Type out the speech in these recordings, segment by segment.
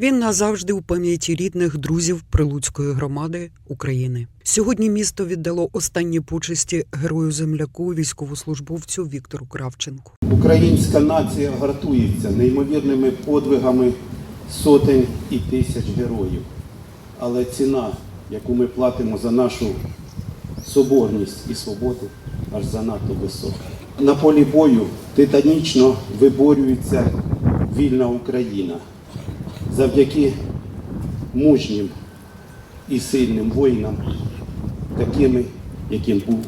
Він назавжди у пам'яті рідних друзів Прилуцької громади України. Сьогодні місто віддало останні почесті герою земляку, військовослужбовцю Віктору Кравченку. Українська нація гартується неймовірними подвигами сотень і тисяч героїв. Але ціна, яку ми платимо за нашу соборність і свободу, аж занадто висока. На полі бою титанічно виборюється вільна Україна завдяки мужнім і сильним воїнам, такими, яким був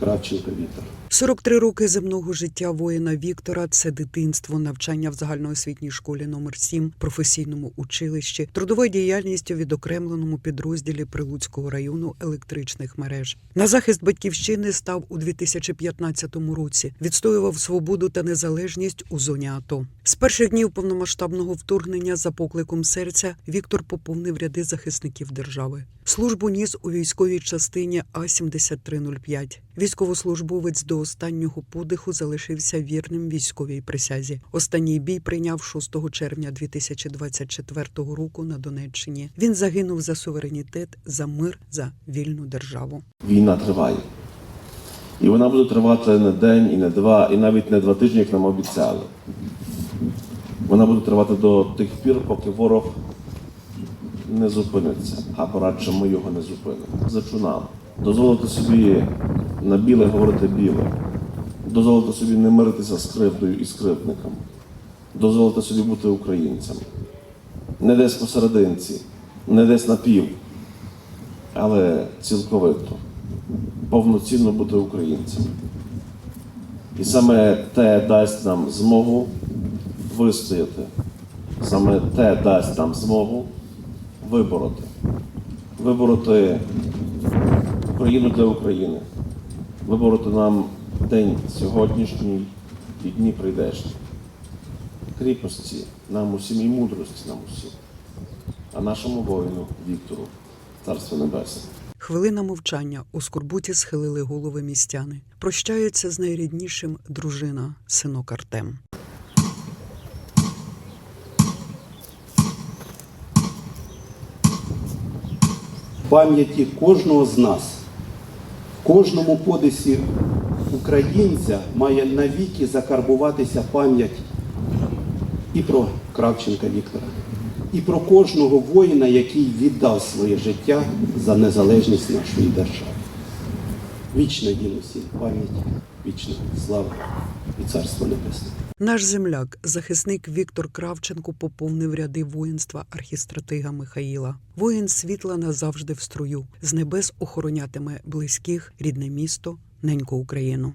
Кравченко Віктор. 43 роки земного життя воїна Віктора це дитинство, навчання в загальноосвітній школі номер 7 професійному училищі, трудова діяльність у відокремленому підрозділі Прилуцького району електричних мереж. На захист батьківщини став у 2015 році. Відстоював свободу та незалежність у зоні АТО. З перших днів повномасштабного вторгнення за покликом серця Віктор поповнив ряди захисників держави. Службу ніс у військовій частині А 7305 Військовослужбовець до останнього подиху залишився вірним військовій присязі. Останній бій прийняв 6 червня 2024 року на Донеччині. Він загинув за суверенітет, за мир, за вільну державу. війна триває. І вона буде тривати не день, і не два, і навіть не два тижні, як нам обіцяли. Вона буде тривати до тих пір, поки ворог не зупиниться, або радше ми його не зупинимо. Зачу нам. Дозволити собі на біле говорити біле, дозволити собі не миритися з кривдою і з дозволити собі бути українцями. Не десь посерединці, не десь на пів, але цілковито, повноцінно бути українцем. І саме те дасть нам змогу вистояти, саме те дасть нам змогу вибороти. Вибороти Україну для України, вибороти нам день сьогоднішній і дні прийдешні. Кріпості нам усім і мудрості нам усім, а нашому воїну Віктору, Царство Небесне. Хвилина мовчання у скорбуті схилили голови містяни. Прощаються з найріднішим дружина, синок Артем. Пам'яті кожного з нас, в кожному подисі українця має навіки закарбуватися пам'ять і про Кравченка Віктора, і про кожного воїна, який віддав своє життя за незалежність нашої держави. Вічна їм пам'ять, вічна слава і царство небесне. Наш земляк, захисник Віктор Кравченко, поповнив ряди воїнства архістратига Михаїла. Воїн світла назавжди в струю. З небес охоронятиме близьких, рідне місто, неньку Україну.